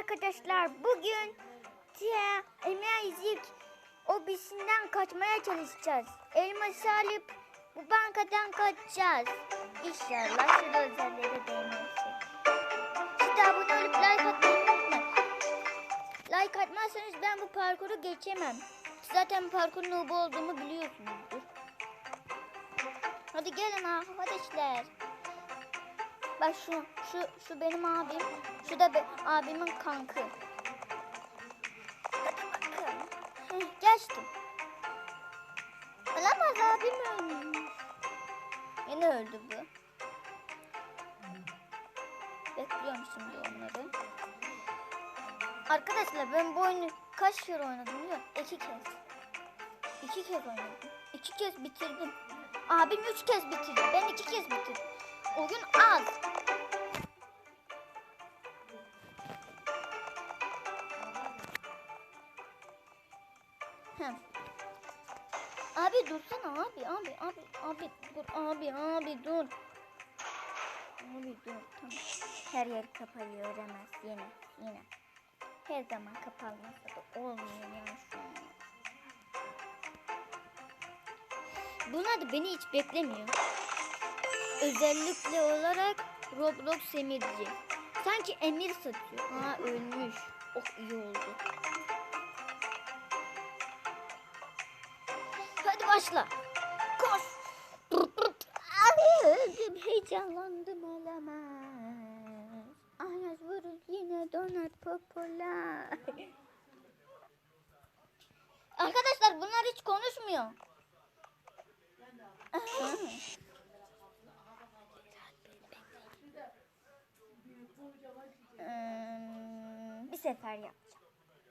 arkadaşlar bugün Emel Zik obisinden kaçmaya çalışacağız. Elması alıp bu bankadan kaçacağız. İnşallah şu özelliğe değmezsek. Siz de abone olup like atmayı. Like atmazsanız ben bu parkuru geçemem. Zaten parkurun noob olduğumu biliyorsunuzdur. Hadi gelin arkadaşlar. Bak şu, şu, benim abim. Şu da be, abimin kankı. Hadi geçtim. Olamaz abim ölmüş. Yine öldü bu. Bekliyorum şimdi onları. Arkadaşlar ben bu oyunu kaç kere oynadım biliyor musun? İki kez. İki kez oynadım. İki kez bitirdim. Abim üç kez bitirdi. Ben iki kez bitirdim. O gün az. Hem. Abi dursana abi abi abi abi dur abi abi dur. Abi dur tamam. Her yer kapalıyor Remez yine yine. Her zaman kapanmasa da olmuyor ya şu an. Bunlar da beni hiç beklemiyor. Özellikle olarak Roblox emirci. Sanki emir satıyor. Ha ölmüş. Oh iyi oldu. başla. Koş. Heyecanlandım olamaz. Ayaz vurur yine donar popola. Arkadaşlar bunlar hiç konuşmuyor. bir sefer yap.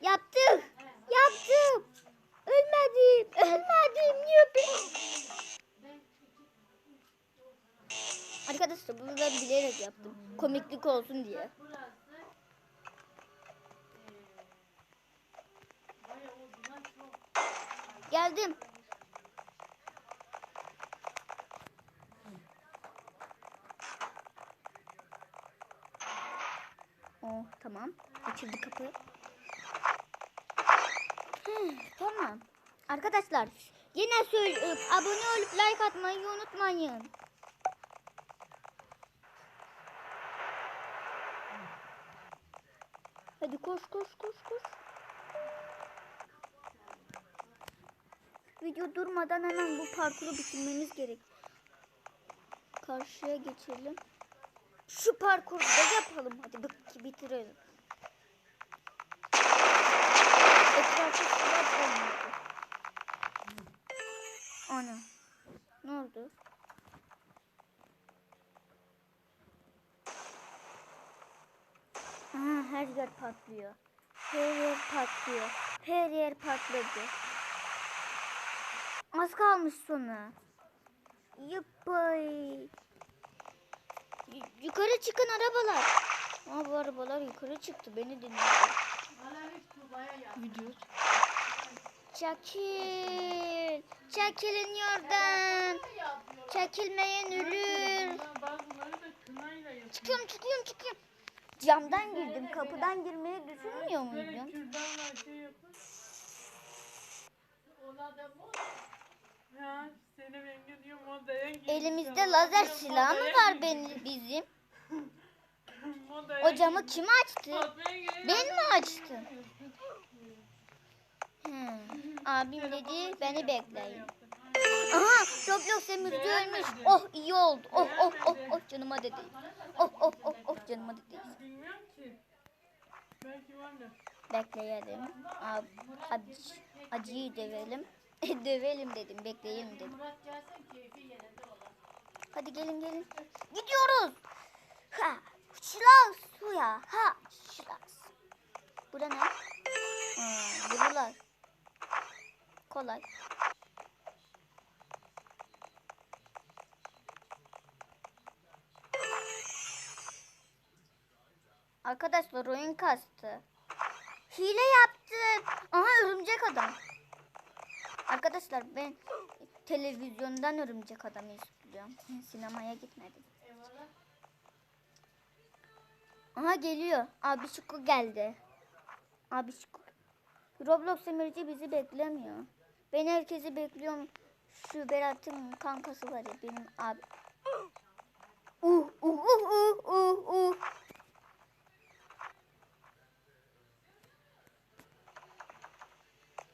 Yaptık. Yaptım. Ölmedim. Ölmedim. Yuppie. Arkadaşlar bunu ben bilerek yaptım. Komiklik olsun diye. Oh tamam. Açıldı kapı. Hı, tamam. Arkadaşlar yine söylüyorum. Abone olup like atmayı unutmayın. Hadi koş koş koş koş. Video durmadan hemen bu parkuru bitirmemiz gerek. Karşıya geçelim. Şu parkuru da yapalım hadi bak bitirelim. Sular olmadı. Ana. Ne oldu? Ha, her yer patlıyor. Her yer patlıyor. Her yer patladı. Az kalmış sona. Yuppay. Y- yukarı çıkın arabalar. Aa, bu arabalar yukarı çıktı. Beni dinliyor. Video. Çekil. Çekilin yoldan. Çekilmeyen ölür. Çıkıyorum çıkıyorum çıkıyorum. Camdan girdim. Kapıdan girmeyi düşünmüyor muydun? Elimizde lazer silahı mı var benim bizim? O camı kim açtı? Ben mi açtım? Hmm. Abim dedi beni bekleyin. Aha Roblox emirci ölmüş. Oh iyi oldu. Oh oh oh oh canıma dedi. Oh oh oh oh canıma dedi. Bekleyelim. Ab, acı, acıyı dövelim. dövelim dedim. Bekleyelim dedim. Hadi gelin gelin. Gidiyoruz. Ha. Şılav suya. Ha şılav. Burada ne? Ha, buralar. Kolay. Arkadaşlar oyun kastı. Hile yaptım. Aha örümcek adam. Arkadaşlar ben televizyondan örümcek adamı istiyorum. Sinemaya gitmedim. Aha geliyor. Abi Şuku geldi. Abi Şuku. Roblox emirci bizi beklemiyor. Ben herkesi bekliyorum. Şu Berat'ın kankası var ya benim abi. Uh uh uh uh uh uh.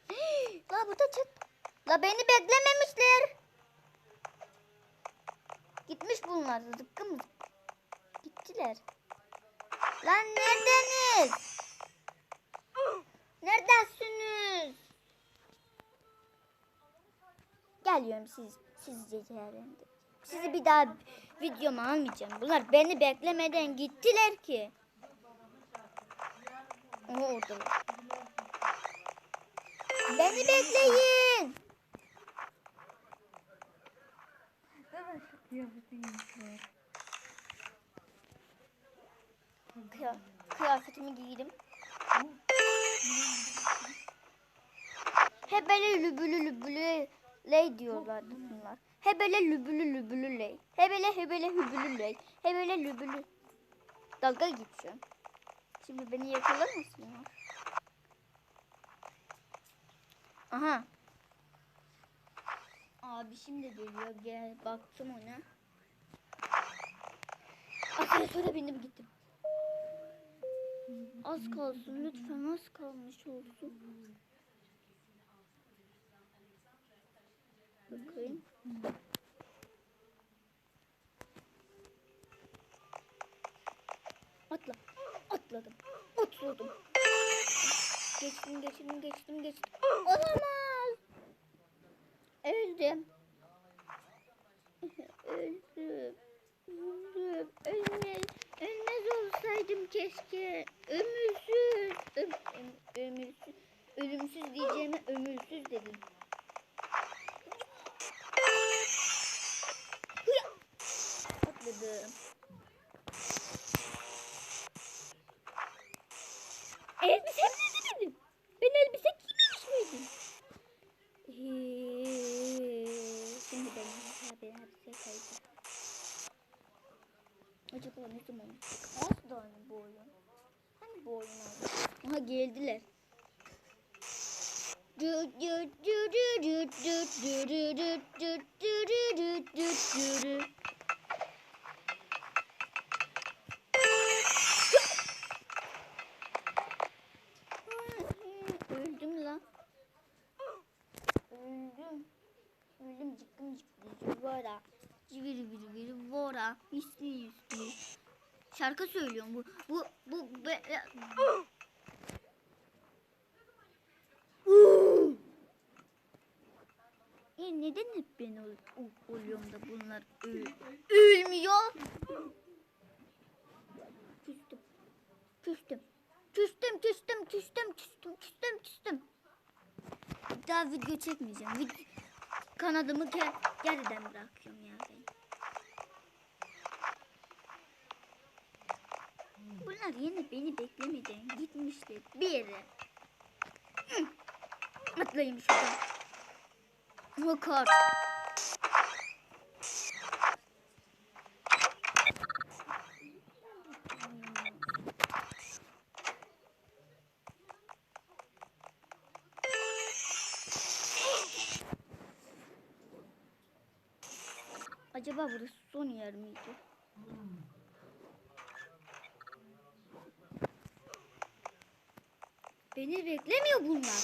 La bu da çık. La beni beklememişler. Gitmiş bunlar zıkkı mı? Gittiler. Lan neredeniz? Neredesiniz? Geliyorum siz siz yerinde. Sizi bir daha videoma almayacağım. Bunlar beni beklemeden gittiler ki. Oha oradalar. Beni bekleyin. Kıya- kıyafetimi giydim. Hebele lübülü lübülü ley diyorlardı bunlar. Hebele lübülü lübülü ley. Hebele hebele hübülü ley. Hebele lübülü. Dalga geçiyorum. Şimdi beni yakalar mısın? Aha. Abi şimdi geliyor. Gel baktım ona. Asansöre bindim gittim. Az kalsın lütfen az kalmış olsun. Bakayım. Atla. Atladım. Atladım. Geçtim geçtim geçtim geçtim. Olamaz. Öldüm. Öldüm. Öldüm. Ölmez, ölmez olsaydım keşke. Ömürsüz. Öm, öm, ömürsüz. Ölümsüz diyeceğime ömürsüz dedim. Atladım. Elbisem nerede benim? Ben elbise lan ne? Nasıl da hani bu oyun? Hani bu oyun abi? Aha geldiler. Düt düt düt düt düt düt. Şarkı söylüyorum bu. Bu bu be, e neden hep ben ol, ol- oluyorum da bunlar öl, ölmüyor? Küstüm. Küstüm. Küstüm, küstüm, küstüm, küstüm, küstüm, küstüm. Daha video çekmeyeceğim. Vid kanadımı geriden bırakıyorum ya ben. Bunlar yine beni beklemeden gitmişler bir yere. Atlayayım şuradan. Bakar. Acaba burası son yer miydi? Beni beklemiyor bunlar.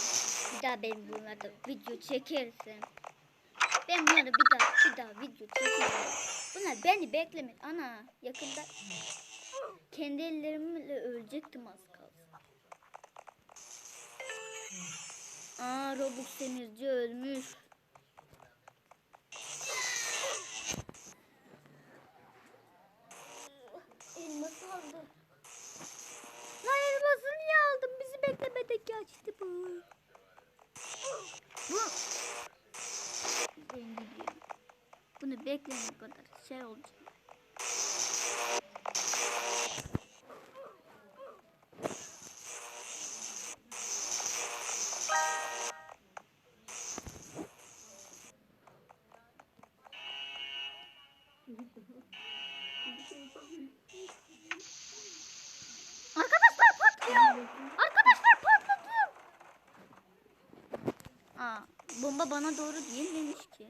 Bir daha ben bunlarda video çekersem. Ben bunları bir daha bir daha video çekerim. Bunlar beni bekleme. Ana yakında kendi ellerimle ölecektim az kalsın. Aa Robux demirci ölmüş. Elması aldım. İşte. Bu. Ben gidiyorum. Bunu beklemek kadar şey olacak. Thank you. Bana doğru değilmiş ki.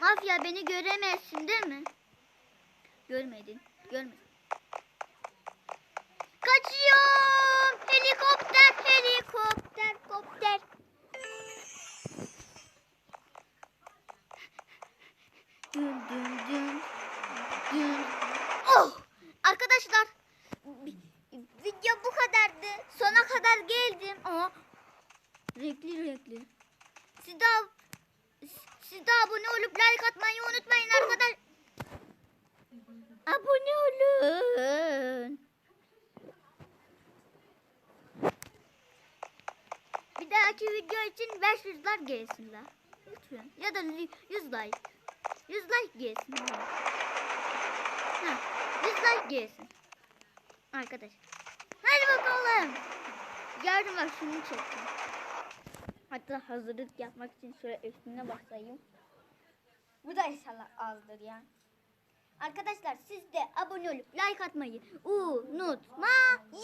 Mafya beni göremezsin değil mi? Görmedin. Görmedin. Renkli renkli. Siz de, siz de abone olup like atmayı unutmayın arkadaş. Abone olun. Bir dahaki video için 500 like gelsin la. Lütfen. Ya da 100 like. 100 like gelsin. Ha, 100 like gelsin. Arkadaş. Hadi bakalım. Yarın bak şunu çektim. Hatta hazırlık yapmak için şöyle üstüne basayım. Bu da inşallah azdır ya. Arkadaşlar siz de abone olup like atmayı unutmayın.